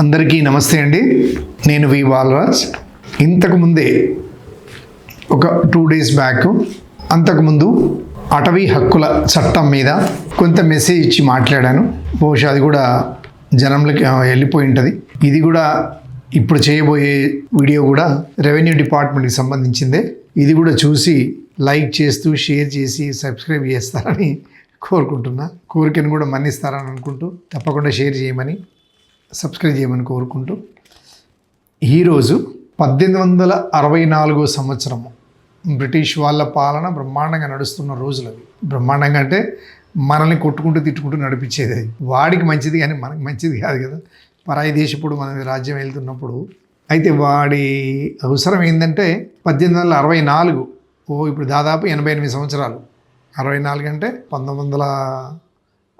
అందరికీ నమస్తే అండి. నేను వి బాలరాజ్. ఇంతకుముందే ఒక టూ డేస్ బ్యాక్ అంతకుముందు అటవీ హక్కుల చట్టం మీద కొంత మెసేజ్ ఇచ్చి మాట్లాడాను. బహుశా అది కూడా జనంలోకి వెళ్ళిపోయి ఉంటుంది. ఇది కూడా ఇప్పుడు చేయబోయే వీడియో కూడా రెవెన్యూ డిపార్ట్మెంట్కి సంబంధించిందే. ఇది కూడా చూసి లైక్ చేస్తూ షేర్ చేసి సబ్స్క్రైబ్ చేస్తారని కోరుకుంటున్నా. కోరికను కూడా మన్నిస్తారని అనుకుంటూ తప్పకుండా షేర్ చేయమని సబ్స్క్రైబ్ చేయమని కోరుకుంటూ ఈరోజు పద్దెనిమిది వందల అరవై నాలుగో సంవత్సరము. బ్రిటిష్ వాళ్ళ పాలన బ్రహ్మాండంగా నడుస్తున్న రోజులు అవి. బ్రహ్మాండంగా అంటే మనల్ని కొట్టుకుంటూ తిట్టుకుంటూ నడిపించేది అది. వాడికి మంచిది కానీ మనకి మంచిది కాదు కదా. పరాయి దేశప్పుడు మన రాజ్యం వెళ్తున్నప్పుడు అయితే వాడి అవసరం ఏంటంటే పద్దెనిమిది వందల అరవై నాలుగు. ఓ ఇప్పుడు దాదాపు ఎనభై ఎనిమిది సంవత్సరాలు. అరవై నాలుగు అంటే పంతొమ్మిది వందల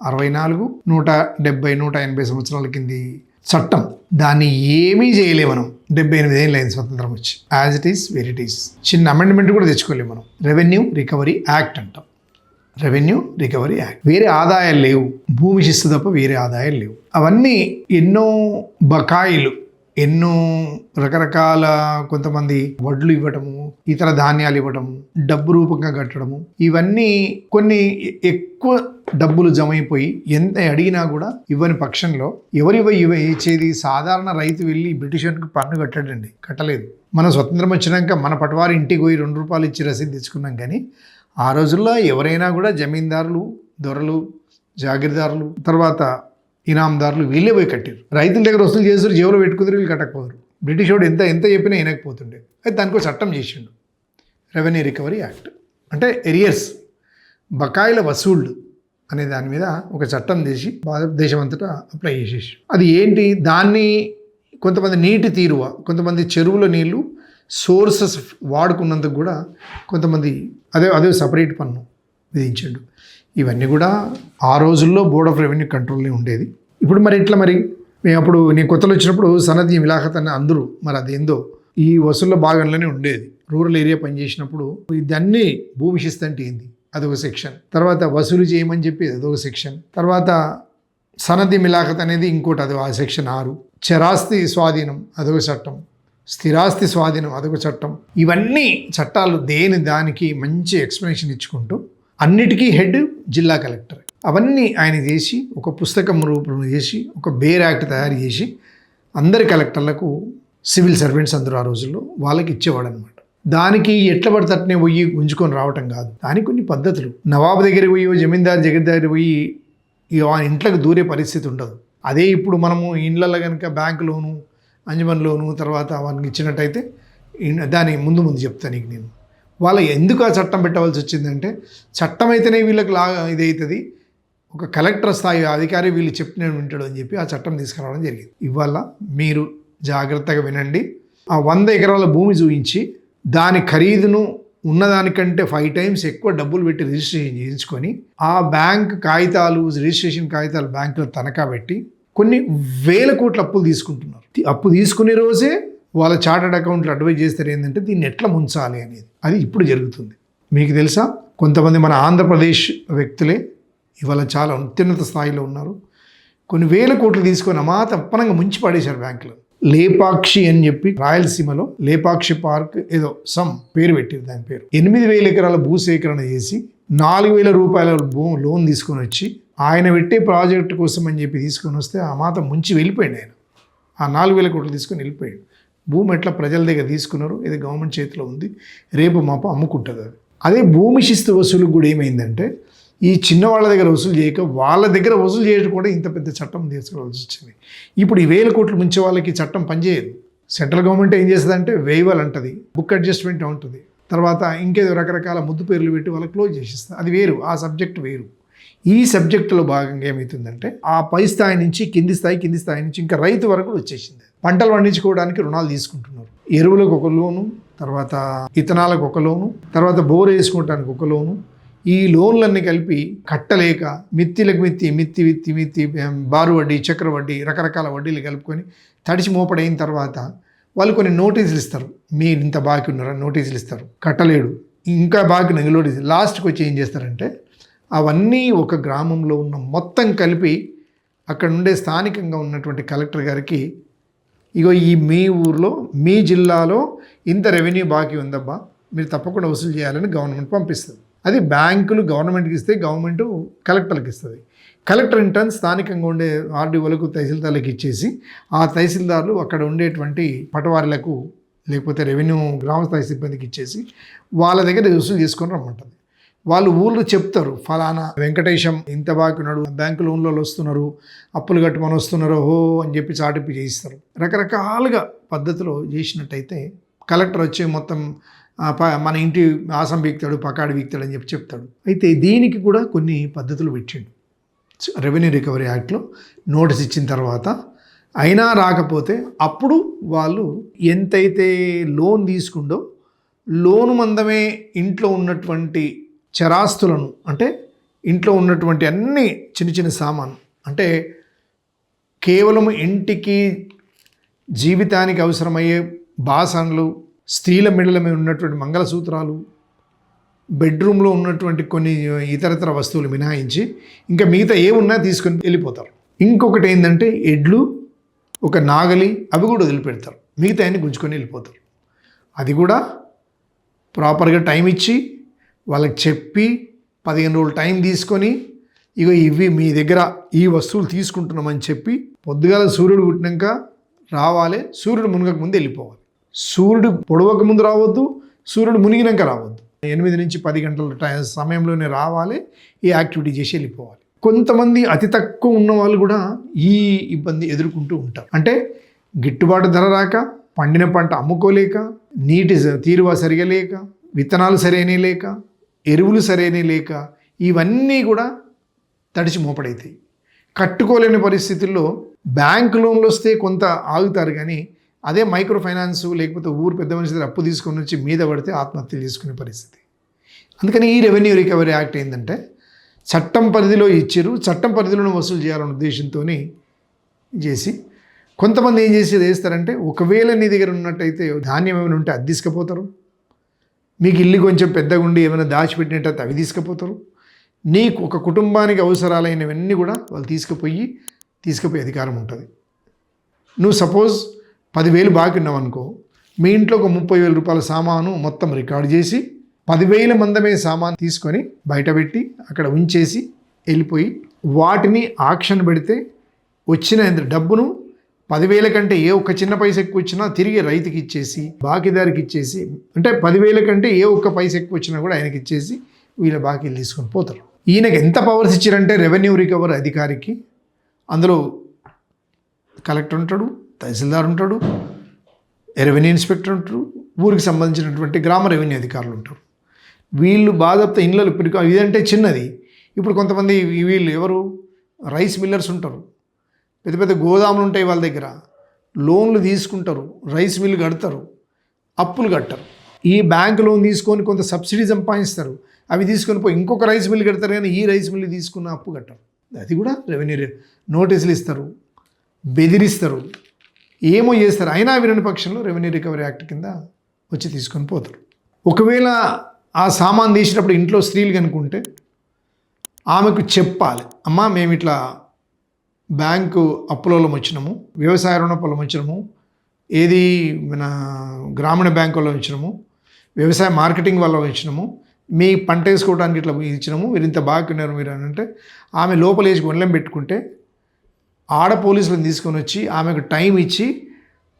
అరవై నాలుగు నూట డెబ్బై నూట ఎనభై సంవత్సరాల కింది చట్టం. దాన్ని ఏమీ చేయలేము మనం. డెబ్బై ఎనిమిది ఏళ్ళు అయింది స్వతంత్రం వచ్చి. As it is very it is చిన్న అమెండ్మెంట్ కూడా తెచ్చుకోలేము మనం. రెవెన్యూ రికవరీ యాక్ట్ అంటాం. రెవెన్యూ రికవరీ యాక్ట్ వేరే ఆదాయాలు లేవు. భూమి శిస్తు తప్ప వేరే ఆదాయాలు లేవు. అవన్నీ ఎన్నో బకాయిలు ఎన్నో రకరకాల కొంతమంది వడ్లు ఇవ్వటము ఇతర ధాన్యాలు ఇవ్వటము డబ్బు రూపంగా కట్టడము. ఇవన్నీ కొన్ని ఎక్కువ డబ్బులు జమ అయిపోయి ఎంత అడిగినా కూడా ఇవ్వని పక్షంలో ఎవరివ ఇవ ఇచ్చేది సాధారణ రైతు వెళ్ళి బ్రిటిషర్కి పన్ను కట్టడండి. కట్టలేదు. మన స్వతంత్రం వచ్చినాక మన పటవారి ఇంటికి పోయి రెండు రూపాయలు ఇచ్చి రసీదు తెచ్చుకున్నాం కానీ ఆ రోజుల్లో ఎవరైనా కూడా జమీందారులు దొరలు జాగీర్దారులు తర్వాత ఇనామదారులు వీళ్ళే పోయి కట్టారు రైతుల దగ్గర వసూలు చేస్తారు జేబులో పెట్టుకుందరు వీళ్ళు కట్టకపోదురు బ్రిటిష్ వాడు ఎంత ఎంత చెప్పినా వినకపోతుండే. అయితే దానికో చట్టం చేసిండు. Revenue recovery act. అంటే ఎరియర్స్ బకాయిల వసూళ్ళు అనే దాని మీద ఒక చట్టం చేసి భారతదేశం అంతటా అప్లై చేసేసి. అది ఏంటి? దాన్ని కొంతమంది నీటి తీరువ కొంతమంది చెరువుల నీళ్ళు సోర్సెస్ వాడుకున్నందుకు కూడా కొంతమంది అదే అదే సపరేట్ పన్ను విధించాడు. ఇవన్నీ కూడా ఆ రోజుల్లో బోర్డ్ ఆఫ్ రెవెన్యూ కంట్రోల్లో ఉండేది. ఇప్పుడు మరి ఇట్లా మరి మేము అప్పుడు నేను కొత్తలో వచ్చినప్పుడు సనది మిలాఖత్ అని అందరూ మరి అదేందో ఈ వసూళ్ళ భాగంలోనే ఉండేది. రూరల్ ఏరియా పనిచేసినప్పుడు ఇదన్నీ భూమి శిస్తు అంటే ఏంది? అదొక సెక్షన్ తర్వాత వసూలు చేయమని చెప్పి అదొక సెక్షన్ తర్వాత సనది మిలాఖత్ అనేది ఇంకోటి అది ఆ సెక్షన్ ఆరు. చరాస్తి స్వాధీనం అదొక చట్టం. స్థిరాస్తి స్వాధీనం అదొక చట్టం. ఇవన్నీ చట్టాలు దేని దానికి మంచి ఎక్స్ప్లెనేషన్ ఇచ్చుకుంటూ అన్నిటికీ హెడ్ జిల్లా కలెక్టర్. అవన్నీ ఆయన చేసి ఒక పుస్తకం రూపంలో చేసి ఒక బేర్ యాక్ట్ తయారు చేసి అందరి కలెక్టర్లకు సివిల్ సర్వెంట్స్ అందరూ ఆ రోజుల్లో వాళ్ళకి ఇచ్చేవాడు అనమాట దానికి ఎట్ల పడితే అట్నే పోయి ఉంచుకొని రావటం కాదు. దానికి కొన్ని పద్ధతులు. నవాబు దగ్గరికి పోయి జమీందారు జగన్ దగ్గర పోయి ఆ ఇంట్లోకి దూరే పరిస్థితి ఉండదు. అదే ఇప్పుడు మనము ఇండ్లలో కనుక బ్యాంక్ లోను అంజమన్ లోను తర్వాత వానికి ఇచ్చినట్టయితే దాని ముందు ముందు చెప్తాను నీకు నేను. వాళ్ళ ఎందుకు ఆ చట్టం పెట్టవలసి వచ్చిందంటే చట్టం అయితేనే వీళ్ళకి లా ఇది అవుతుంది ఒక కలెక్టర్ స్థాయి అధికారి వీళ్ళు చెప్పిన వింటాడు అని చెప్పి ఆ చట్టం తీసుకురావడం జరిగింది. ఇవాళ మీరు జాగ్రత్తగా వినండి. ఆ వంద ఎకరాల భూమి చూపించి దాని ఖరీదును ఉన్నదానికంటే ఫైవ్ టైమ్స్ ఎక్కువ డబ్బులు పెట్టి రిజిస్ట్రేషన్ చేయించుకొని ఆ బ్యాంక్ కాగితాలు రిజిస్ట్రేషన్ కాగితాలు బ్యాంకులో తనఖా పెట్టి కొన్ని వేల కోట్ల అప్పులు తీసుకుంటున్నారు. అప్పు తీసుకునే రోజే వాళ్ళ చార్టర్డ్ అకౌంట్లు అడ్వైజ్ చేస్తారు ఏంటంటే దీన్ని ఎట్లా ముంచాలి అనేది. అది ఇప్పుడు జరుగుతుంది. మీకు తెలుసా? కొంతమంది మన ఆంధ్రప్రదేశ్ వ్యక్తులే ఇవాళ చాలా అత్యున్నత స్థాయిలో ఉన్నారు. కొన్ని వేల కోట్లు తీసుకొని అమా తప్పనంగా ముంచి పడేశారు బ్యాంకులో. లేపాక్షి అని చెప్పి రాయలసీమలో లేపాక్షి పార్క్ ఏదో సమ్ పేరు పెట్టారు దాని పేరు. ఎనిమిది వేల ఎకరాల భూసేకరణ చేసి నాలుగు వేల రూపాయల భూ లోన్ తీసుకొని వచ్చి ఆయన పెట్టే ప్రాజెక్ట్ కోసం అని చెప్పి తీసుకొని వస్తే ఆ మాత ముంచి వెళ్ళిపోయాడు ఆయన. ఆ నాలుగు వేల కోట్లు తీసుకొని వెళ్ళిపోయాడు. భూమి ఎట్లా ప్రజల దగ్గర తీసుకున్నారు ఇది గవర్నమెంట్ చేతిలో ఉంది. రేపు మాప అమ్ముకుంటుంది అది. అదే భూమి శిస్తు వసూలు కూడా ఏమైందంటే ఈ చిన్న వాళ్ళ దగ్గర వసూలు చేయక వాళ్ళ దగ్గర వసూలు చేయడం కూడా ఇంత పెద్ద చట్టం తీసుకోవాల్సి వచ్చింది. ఇప్పుడు ఈ వేల కోట్లు ముంచే వాళ్ళకి చట్టం పనిచేయదు. సెంట్రల్ గవర్నమెంట్ ఏం చేస్తుందంటే వేయవాలంటది బుక్ అడ్జస్ట్మెంట్ ఉంటుంది. తర్వాత ఇంకేదో రకరకాల ముద్దు పేర్లు పెట్టి వాళ్ళకి క్లోజ్ చేసేస్తుంది అది వేరు ఆ సబ్జెక్ట్ వేరు. ఈ సబ్జెక్టులో భాగంగా ఏమవుతుందంటే ఆ పై స్థాయి నుంచి కింది స్థాయి కింది స్థాయి నుంచి ఇంకా రైతు వరకు వచ్చేసింది. పంటలు పండించుకోవడానికి రుణాలు తీసుకుంటున్నారు. ఎరువులకు ఒక లోను తర్వాత ఇతనాలకు ఒక లోను తర్వాత బోర్ వేసుకోవడానికి ఒక లోను. ఈ లోన్లన్నీ కలిపి కట్టలేక మిత్తిలకు మిత్తి మిత్తి విత్తి మిత్తి బారు వడ్డీ చక్ర వడ్డీ రకరకాల వడ్డీలు కలుపుకొని తడిచి మోపడైన తర్వాత వాళ్ళు కొన్ని నోటీసులు ఇస్తారు. మీరు ఇంత బాకీ ఉన్నారని నోటీసులు ఇస్తారు. కట్టలేడు. ఇంకా బాకీ ఉంది నోటీసులు? లాస్ట్కి వచ్చి ఏం చేస్తారంటే అవన్నీ ఒక గ్రామంలో ఉన్న మొత్తం కలిపి అక్కడ ఉండే స్థానికంగా ఉన్నటువంటి కలెక్టర్ గారికి ఇగో ఈ మీ ఊర్లో మీ జిల్లాలో ఇంత రెవెన్యూ బాకీ ఉందబ్బా. మీరు తప్పకుండా వసూలు చేయాలని గవర్నమెంట్ పంపిస్తుంది. అది బ్యాంకులు గవర్నమెంట్కి ఇస్తే గవర్నమెంట్ కలెక్టర్కి ఇస్తుంది. కలెక్టర్ ఇన్ టర్న్ స్థానికంగా ఉండే ఆర్డీఓలకు తహసీల్దార్లకు ఇచ్చేసి ఆ తహసీల్దార్లు అక్కడ ఉండేటువంటి పటవారీలకు లేకపోతే రెవెన్యూ గ్రామ స్థాయి సిబ్బందికి ఇచ్చేసి వాళ్ళ దగ్గర వసూలు చేసుకొని రమ్మంటుంది. వాళ్ళు ఊళ్ళు చెప్తారు ఫలానా వెంకటేశం ఇంత బాగున్నాడు బ్యాంకు లోన్లలో వస్తున్నారు అప్పులు కట్టుమని వస్తున్నారు ఓ అని చెప్పి చాటింపు చేయిస్తారు. రకరకాలుగా పద్ధతిలో చేసినట్టయితే కలెక్టర్ వచ్చి మొత్తం ప- మన ఇంటి ఆసం వీక్తాడు పకాడు వీక్తాడు అని చెప్పి చెప్తాడు. అయితే దీనికి కూడా కొన్ని పద్ధతులు పెట్టిండు. రెవెన్యూ రికవరీ యాక్ట్లో నోటీస్ ఇచ్చిన తర్వాత అయినా రాకపోతే అప్పుడు వాళ్ళు ఎంతైతే లోన్ తీసుకుండో లోను మందమే ఇంట్లో ఉన్నటువంటి చరాస్తులను అంటే ఇంట్లో ఉన్నటువంటి అన్ని చిన్న చిన్న సామాన్ అంటే కేవలం ఇంటికి జీవితానికి అవసరమయ్యే బాసన్లు స్త్రీల మెడల మీద ఉన్నటువంటి మంగళసూత్రాలు బెడ్రూమ్లో ఉన్నటువంటి కొన్ని ఇతరతర వస్తువులు మినహాయించి ఇంకా మిగతా ఏమున్నా తీసుకొని వెళ్ళిపోతారు. ఇంకొకటి ఏంటంటే ఎడ్లు ఒక నాగలి అవి కూడా వదిలిపెడతారు. మిగతా అన్ని గుంజుకొని వెళ్ళిపోతారు. అది కూడా ప్రాపర్గా టైం ఇచ్చి వాళ్ళకి చెప్పి పదిహేను రోజులు టైం తీసుకొని ఇగో ఇవి మీ దగ్గర ఈ వస్తువులు తీసుకుంటున్నామని చెప్పి పొద్దుగాల సూర్యుడు పుట్టినాక రావాలి. సూర్యుడు మునగక ముందు వెళ్ళిపోవాలి. సూర్యుడు పొడవక ముందు రావద్దు సూర్యుడు మునిగినాక రావద్దు. ఎనిమిది నుంచి పది గంటల టైం సమయంలోనే రావాలి ఈ యాక్టివిటీ చేసి వెళ్ళిపోవాలి. కొంతమంది అతి తక్కువ ఉన్న వాళ్ళు కూడా ఈ ఇబ్బంది ఎదుర్కొంటూ ఉంటారు. అంటే గిట్టుబాటు ధర రాక పండిన పంట అమ్ముకోలేక నీటి తీరువ సరిగా లేక విత్తనాలు సరైన లేక ఎరువులు సరైన లేక ఇవన్నీ కూడా తడిచి మూపడైతాయి. కట్టుకోలేని పరిస్థితుల్లో బ్యాంక్ లోన్లు వస్తే కొంత ఆగుతారు కానీ అదే మైక్రో ఫైనాన్స్ లేకపోతే ఊరు పెద్ద మనిషి దగ్గర అప్పు తీసుకొని వచ్చి మీద పడితే ఆత్మహత్యలు చేసుకునే పరిస్థితి. అందుకని ఈ రెవెన్యూ రికవరీ యాక్ట్ ఏంటంటే చట్టం పరిధిలో ఇచ్చారు. చట్టం పరిధిలోనే వసూలు చేయాలనే ఉద్దేశంతో చేసి కొంతమంది ఏం చేసి వేస్తారంటే ఒకవేళ నీ దగ్గర ఉన్నట్టయితే ధాన్యం ఏమైనా ఉంటే అద్దీసుకపోతారు మీకు ఇల్లు కొంచెం పెద్దగా ఉండి ఏమైనా దాచిపెట్టినట్టు అవి తీసుకుపోతారు. నీకు ఒక కుటుంబానికి అవసరాలైనవన్నీ కూడా వాళ్ళు తీసుకుపోయి తీసుకుపోయే అధికారం ఉంటుంది. నువ్వు సపోజ్ పదివేలు బాగున్నావు అనుకో మీ ఇంట్లో ఒక ముప్పై వేల రూపాయల సామాను మొత్తం రికార్డ్ చేసి పదివేల మందమే సామాను తీసుకొని బయటపెట్టి అక్కడ ఉంచేసి వెళ్ళిపోయి వాటిని ఆక్షన్ పెడితే వచ్చిన డబ్బును పదివేల కంటే ఏ ఒక్క చిన్న పైస ఎక్కువ వచ్చినా తిరిగి రైతుకి ఇచ్చేసి బాకీదారికి ఇచ్చేసి అంటే పదివేల కంటే ఏ ఒక్క పైస ఎక్కువ వచ్చినా కూడా ఆయనకి ఇచ్చేసి వీళ్ళ బాకీలు తీసుకొని పోతారు. ఈయనకి ఎంత పవర్స్ ఇచ్చారంటే రెవెన్యూ రికవర్ అధికారికి. అందులో కలెక్టర్ ఉంటాడు తహసీల్దార్ ఉంటాడు రెవెన్యూ ఇన్స్పెక్టర్ ఉంటారు ఊరికి సంబంధించినటువంటి గ్రామ రెవెన్యూ అధికారులు ఉంటారు. వీళ్ళు బాధపడితే ఇండ్లలో ఇప్పుడు ఇదంటే చిన్నది. ఇప్పుడు కొంతమంది వీళ్ళు ఎవరు? రైస్ మిల్లర్స్ ఉంటారు. పెద్ద పెద్ద గోదాములు ఉంటాయి వాళ్ళ దగ్గర. లోన్లు తీసుకుంటారు రైస్ మిల్లు కడతారు అప్పులు కట్టరు. ఈ బ్యాంక్ లోన్ తీసుకొని కొంత సబ్సిడీ సంపాదిస్తారు. అవి తీసుకొని పోయి ఇంకొక రైస్ మిల్లు కడతారు కానీ ఈ రైస్ మిల్లు తీసుకున్న అప్పు కట్టరు. అది కూడా రెవెన్యూ నోటీసులు ఇస్తారు బెదిరిస్తారు ఏమో చేస్తారు. అయినా వినని పక్షంలో రెవెన్యూ రికవరీ యాక్ట్ కింద వచ్చి తీసుకొని పోతారు. ఒకవేళ ఆ సామాన్ తీసినప్పుడు ఇంట్లో స్త్రీలు కనుక్కుంటే ఆమెకు చెప్పాలి అమ్మా మేము ఇట్లా బ్యాంకు అప్పులలో వచ్చినము వ్యవసాయ రుణ పొలం వచ్చినము ఏది మన గ్రామీణ బ్యాంకులో ఇచ్చినము వ్యవసాయ మార్కెటింగ్ వల్ల వచ్చినము మీ పంట వేసుకోవడానికి ఇట్లా ఇచ్చినాము మీరు ఇంత బాగున్నారు మీరు అని అంటే ఆమె లోపల వేసి గొండెం పెట్టుకుంటే ఆడ పోలీసులను తీసుకొని వచ్చి ఆమెకు టైం ఇచ్చి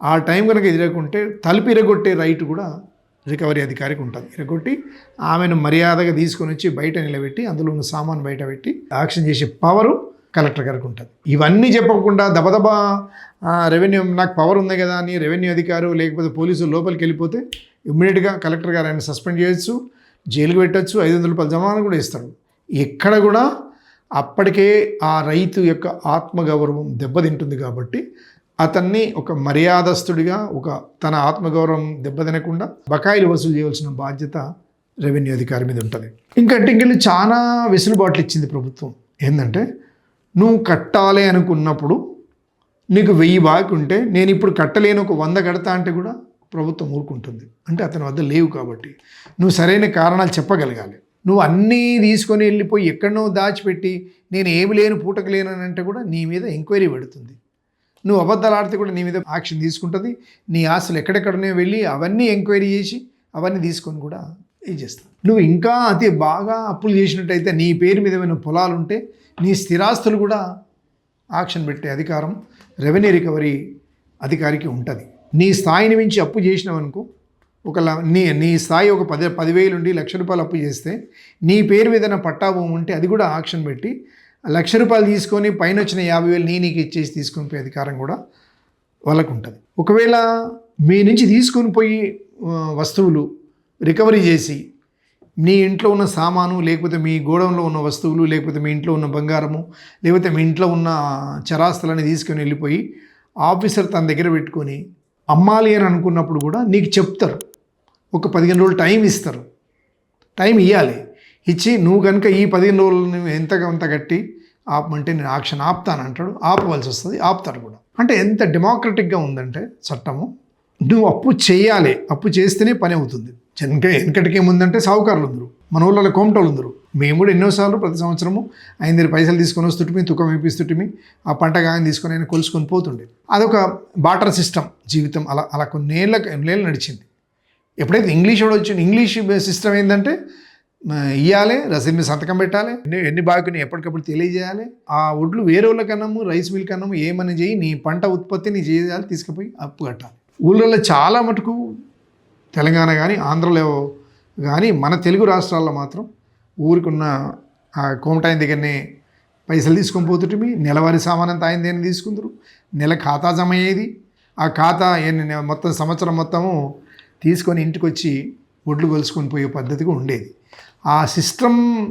ఆ టైం కనుక ఎదురకుంటే తలుపు ఇరగొట్టే రైట్ కూడా రికవరీ అధికారికి ఉంటుంది. ఇరగొట్టి ఆమెను మర్యాదగా తీసుకొని వచ్చి బయట నిలబెట్టి అందులో ఉన్న సామాన్ బయట పెట్టి యాక్షన్ చేసే పవరు కలెక్టర్ గారికి ఉంటుంది. ఇవన్నీ చెప్పకుండా దబదబా రెవెన్యూ నాకు పవర్ ఉంది కదా అని రెవెన్యూ అధికారు లేకపోతే పోలీసులు లోపలికి వెళ్ళిపోతే ఇమ్మీడియట్గా కలెక్టర్ గారు ఆయన సస్పెండ్ చేయొచ్చు జైలుకి పెట్టచ్చు ఐదు వందల రూపాయల జమానా కూడా ఇస్తాడు ఎక్కడ కూడా అప్పటికే ఆ రైతు యొక్క ఆత్మగౌరవం దెబ్బతింటుంది కాబట్టి అతన్ని ఒక మర్యాదస్తుడిగా ఒక తన ఆత్మగౌరవం దెబ్బతినకుండా బకాయిలు వసూలు చేయవలసిన బాధ్యత రెవెన్యూ అధికారి మీద ఉంటుంది. ఇంకా ఇంకెళ్ళి చాలా వెసులుబాట్లు ఇచ్చింది ప్రభుత్వం. ఏంటంటే నువ్వు కట్టాలి అనుకున్నప్పుడు నీకు వెయ్యి బాకీ ఉంటే నేను ఇప్పుడు కట్టలేను ఒక వంద కడతా అంటే కూడా ప్రభుత్వం ఊరుకుంటుంది. అంటే అతని వద్ద లేవు కాబట్టి. నువ్వు సరైన కారణాలు చెప్పగలగాలి. నువ్వు అన్నీ తీసుకొని వెళ్ళిపోయి ఎక్కడనో దాచిపెట్టి నేను ఏమి లేను పూటకు లేను అని అంటే కూడా నీ మీద ఎంక్వైరీ పెడుతుంది. నువ్వు అబద్ధాలు ఆడితే కూడా నీ మీద యాక్షన్ తీసుకుంటుంది. నీ ఆశలు ఎక్కడెక్కడనే వెళ్ళి అవన్నీ ఎంక్వైరీ చేసి అవన్నీ తీసుకొని కూడా ఇది చేస్తావు? నువ్వు ఇంకా అతి బాగా అప్పులు చేసినట్టయితే నీ పేరు మీద ఏమైనా పొలాలు ఉంటే నీ స్థిరాస్తులు కూడా ఆక్షన్ పెట్టే అధికారం రెవెన్యూ రికవరీ అధికారికి ఉంటుంది. నీ స్థాయిని మించి అప్పు చేసినావనుకో ఒక ల- నీ నీ స్థాయి ఒక పది పదివేలు ఉండి లక్ష రూపాయలు అప్పు చేస్తే నీ పేరు మీద పట్టా భూమి ఉంటే అది కూడా ఆక్షన్ పెట్టి ఆ లక్ష రూపాయలు తీసుకొని పైన వచ్చిన యాభై వేలు నీ నీకు ఇచ్చేసి తీసుకొని పోయే అధికారం కూడా వాళ్ళకు ఉంటుంది. ఒకవేళ మీ నుంచి తీసుకొని పోయి వస్తువులు రికవరీ చేసి నీ ఇంట్లో ఉన్న సామాను లేకపోతే మీ గోడౌన్లో ఉన్న వస్తువులు లేకపోతే మీ ఇంట్లో ఉన్న బంగారము లేకపోతే మీ ఇంట్లో ఉన్న చరాస్తులని తీసుకొని వెళ్ళిపోయి ఆఫీసర్ తన దగ్గర పెట్టుకొని అమ్మాలి అని అనుకున్నప్పుడు కూడా నీకు చెప్తారు. ఒక పదిహేను రోజులు టైం ఇస్తారు. టైం ఇవ్వాలి ఇచ్చి నువ్వు కనుక ఈ పదిహేను రోజులు నువ్వు ఎంతగా అంత కట్టి ఆపమంటే నేను ఆక్షన్ ఆపుతాను అంటాడు. ఆపవలసి వస్తుంది. ఆపుతాడు కూడా. అంటే ఎంత డెమోక్రటిక్గా ఉందంటే చట్టము నువ్వు అప్పు చేయాలి. అప్పు చేస్తేనే పని అవుతుంది. వెనక వెనకటికి ఏముందంటే సాహుకారులు ఉందరు మన ఊళ్ళలో కోమటోళ్ళు ఉందరు మేము కూడా ఎన్నోసార్లు ప్రతి సంవత్సరము ఆయన దగ్గర పైసలు తీసుకొని వస్తుంటే తుకం వేపిస్తుంటే ఆ పంట గాయం తీసుకొని ఆయన కొలుసుకొని పోతుండే. అదొక బాటర్ సిస్టమ్ జీవితం. అలా అలా కొన్నేళ్ళ ఎన్నేళ్ళు నడిచింది. ఎప్పుడైతే ఇంగ్లీష్ కూడా వచ్చింది ఇంగ్లీష్ సిస్టమ్ ఏంటంటే ఇవ్వాలి ఇయ్యాలి రసీదు మీద సంతకం పెట్టాలి ఎన్ని ఎన్ని బాగుని ఎప్పటికప్పుడు తెలియజేయాలి. ఆ ఒడ్లు వేరే వాళ్ళకన్నాము రైస్ మిల్ కన్నాము ఏమని చేయి నీ పంట ఉత్పత్తి నీ చేయాలి తీసుకుపోయి అప్పు కట్టాలి. ఊళ్ళల్లో చాలా మటుకు తెలంగాణ కానీ ఆంధ్రలో కానీ మన తెలుగు రాష్ట్రాల్లో మాత్రం ఊరికున్న ఆ కోమటాయిన దగ్గరనే పైసలు తీసుకొని పోతుంటిమి. నెలవారీ సామానంతా ఆయన దేని తీసుకుందరు. నెల ఖాతా జమ అయ్యేది. ఆ ఖాతా మొత్తం సంవత్సరం మొత్తము తీసుకొని ఇంటికి వచ్చి ఒడ్లు కొలుసుకొని పోయే పద్ధతిగా ఉండేది. ఆ సిస్టమ్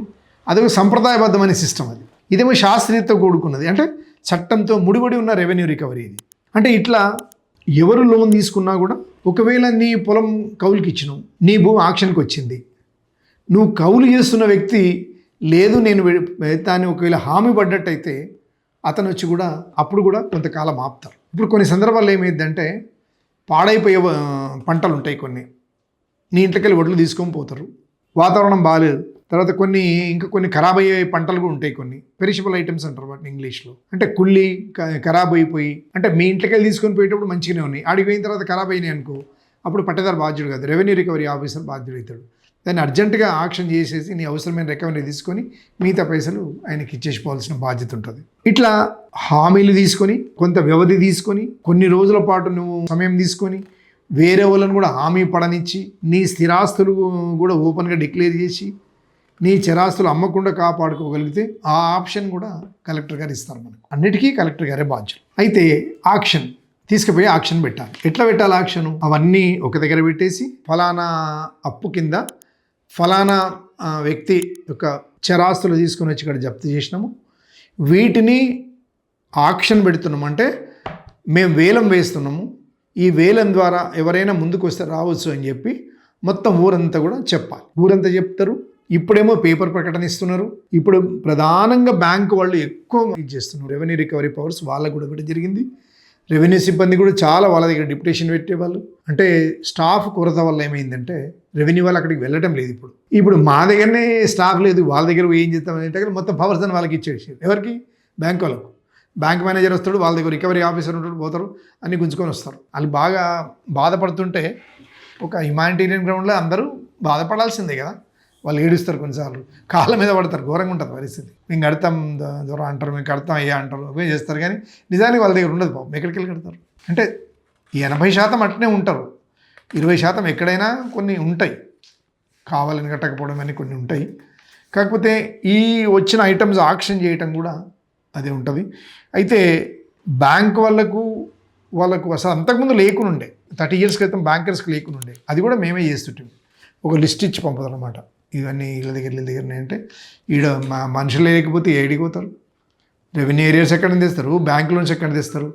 అదొక సంప్రదాయబద్ధమైన సిస్టమ్ అది. ఇదేమో శాస్త్రీయతతో కూడుకున్నది. అంటే చట్టంతో ముడిపడి ఉన్న రెవెన్యూ రికవరీ ఇది. అంటే ఇట్లా ఎవరు లోన్ తీసుకున్నా కూడా ఒకవేళ నీ పొలం కౌలుకి ఇచ్చినావు నీ భూమి ఆక్షన్కి వచ్చింది నువ్వు కౌలు చేస్తున్న వ్యక్తి లేదు నేను దాన్ని ఒకవేళ హామీ పడ్డట్టయితే అతను వచ్చి కూడా అప్పుడు కూడా కొంతకాలం ఆపుతారు. ఇప్పుడు కొన్ని సందర్భాల్లో ఏమైందంటే పాడైపోయే పంటలు ఉంటాయి కొన్ని. నీ ఇంట్లోకి వడ్లు తీసుకొని పోతారు. వాతావరణం బాగాలేదు తర్వాత కొన్ని ఇంకా కొన్ని ఖరాబ్ అయ్యే పంటలు కూడా ఉంటాయి కొన్ని. పెరిషబుల్ ఐటమ్స్ అంటారు వాటిని ఇంగ్లీష్లో. అంటే కుళ్ళి ఖరాబ్ అయిపోయి అంటే మీ ఇంట్లోకి వెళ్ళి తీసుకొని పోయేటప్పుడు మంచిగానే ఉన్నాయి. ఆడికి పోయిన తర్వాత ఖరాబ్ అయినాయి అనుకో అప్పుడు పట్టేదారు బాధ్యుడు కాదు. రెవెన్యూ రికవరీ ఆఫీసర్ బాధ్యుడు అవుతాడు దాన్ని అర్జెంటుగా ఆక్షన్ చేసేసి నీ అవసరమైన రికవరీ తీసుకొని మిగతా పైసలు ఆయనకి ఇచ్చేసిపోవాల్సిన బాధ్యత ఉంటుంది. ఇట్లా హామీలు తీసుకొని కొంత వ్యవధి తీసుకొని కొన్ని రోజుల పాటు నువ్వు సమయం తీసుకొని వేరే వాళ్ళని కూడా హామీ పడనిచ్చి నీ స్థిరాస్తులు కూడా ఓపెన్గా డిక్లేర్ చేసి నీ చరాస్తులు అమ్మకుండా కాపాడుకోగలిగితే ఆ ఆప్షన్ కూడా కలెక్టర్ గారు ఇస్తారు మనకు. అన్నిటికీ కలెక్టర్ గారే బాధ్యులు. అయితే ఆక్షన్ తీసుకుపోయి ఆక్షన్ పెట్టాలి. ఎట్లా పెట్టాలి ఆక్షన్? అవన్నీ ఒక దగ్గర పెట్టేసి ఫలానా అప్పు కింద ఫలానా వ్యక్తి యొక్క చరాస్తులు తీసుకొని వచ్చి ఇక్కడ జప్తు చేసినాము. వీటిని ఆక్షన్ పెడుతున్నామంటే మేము వేలం వేస్తున్నాము. ఈ వేలం ద్వారా ఎవరైనా ముందుకు వస్తే రావచ్చు అని చెప్పి మొత్తం ఊరంతా కూడా చెప్పాలి. ఊరంతా చెప్తారు. ఇప్పుడేమో పేపర్ ప్రకటన ఇస్తున్నారు. ఇప్పుడు ప్రధానంగా బ్యాంకు వాళ్ళు ఎక్కువ చేస్తున్నారు. రెవెన్యూ రికవరీ పవర్స్ వాళ్ళకు కూడా కూడా జరిగింది. రెవెన్యూ సిబ్బంది కూడా చాలా వాళ్ళ దగ్గర డిప్యుటేషన్ పెట్టేవాళ్ళు. అంటే స్టాఫ్ కొరత వల్ల ఏమైందంటే రెవెన్యూ వాళ్ళు అక్కడికి వెళ్ళటం లేదు ఇప్పుడు. ఇప్పుడు మా దగ్గరనే స్టాఫ్ లేదు. వాళ్ళ దగ్గర ఏం చేస్తామని అంటే మొత్తం పవర్స్ అని వాళ్ళకి ఇచ్చేసి ఎవరికి? బ్యాంక్ వాళ్ళకు. బ్యాంక్ మేనేజర్ వస్తాడు వాళ్ళ దగ్గర రికవరీ ఆఫీసర్ ఉంటాడు పోతారు అన్ని గుంజుకొని వస్తారు. వాళ్ళు బాగా బాధపడుతుంటే ఒక హ్యుమానిటేరియన్ గ్రౌండ్లో అందరూ బాధపడాల్సిందే కదా. వాళ్ళు ఏడుస్తారు కొన్నిసార్లు. కాళ్ళ మీద పడతారు ఘోరంగా ఉంటుంది పరిస్థితి. మేము కడతాం దూరం అంటారు మేము కడతాం అయ్యా అంటారు అవే చేస్తారు. కానీ నిజానికి వాళ్ళ దగ్గర ఉండదు పాపం. ఎక్కడికి వెళ్ళి కడతారు? అంటే ఎనభై శాతం అట్నే ఉంటారు. ఇరవై శాతం ఎక్కడైనా కొన్ని ఉంటాయి. కావాలని కట్టకపోవడం అని కొన్ని ఉంటాయి. కాకపోతే ఈ వచ్చిన ఐటమ్స్ ఆక్షన్ చేయటం కూడా అదే ఉంటుంది. అయితే బ్యాంక్ వాళ్ళకు వాళ్ళకు అసలు అంతకుముందు లేకుండా ఉండే థర్టీ ఇయర్స్ క్రితం బ్యాంకర్స్కి లేకుండా ఉండే అది కూడా మేమే చేస్తుంటాం ఒక లిస్ట్ ఇచ్చి పంపుతారనమాట ఇవన్నీ వీళ్ళ దగ్గర వీళ్ళ దగ్గర అంటే ఈడ మా మనుషులు లేకపోతే ఏడికి పోతారు? రెవెన్యూ ఏరియాస్ ఎక్కడ తెస్తారు? బ్యాంక్ లోన్స్ ఎక్కడ తెస్తారు?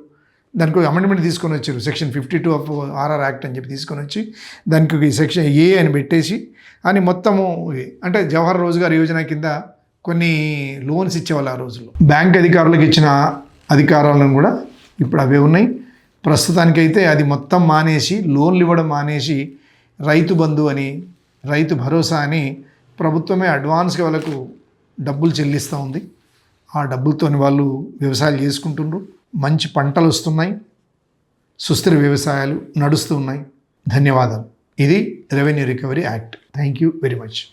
దానికి అమెండ్మెంట్ తీసుకొని వచ్చారు. Section fifty two of RR act అని చెప్పి తీసుకొని వచ్చి దానికి సెక్షన్ ఏ అని పెట్టేసి అని మొత్తము అంటే జవహర్ రోజ్గార్ యోజన కింద కొన్ని లోన్స్ ఇచ్చేవాళ్ళు ఆ రోజుల్లో. బ్యాంక్ అధికారులకు ఇచ్చిన అధికారాలను కూడా ఇప్పుడు అవే ఉన్నాయి. ప్రస్తుతానికైతే అది మొత్తం మానేసి లోన్లు ఇవ్వడం మానేసి రైతు బంధు అని రైతు భరోసా అని ప్రభుత్వమే అడ్వాన్స్గా వాళ్ళకు డబ్బులు చెల్లిస్తూ ఉంది. ఆ డబ్బులతో వాళ్ళు వ్యవసాయాలు చేసుకుంటుండ్రు. మంచి పంటలు వస్తున్నాయి. సుస్థిర వ్యవసాయాలు నడుస్తూ ఉన్నాయి. ధన్యవాదాలు. ఇది revenue recovery act. Thank you very much.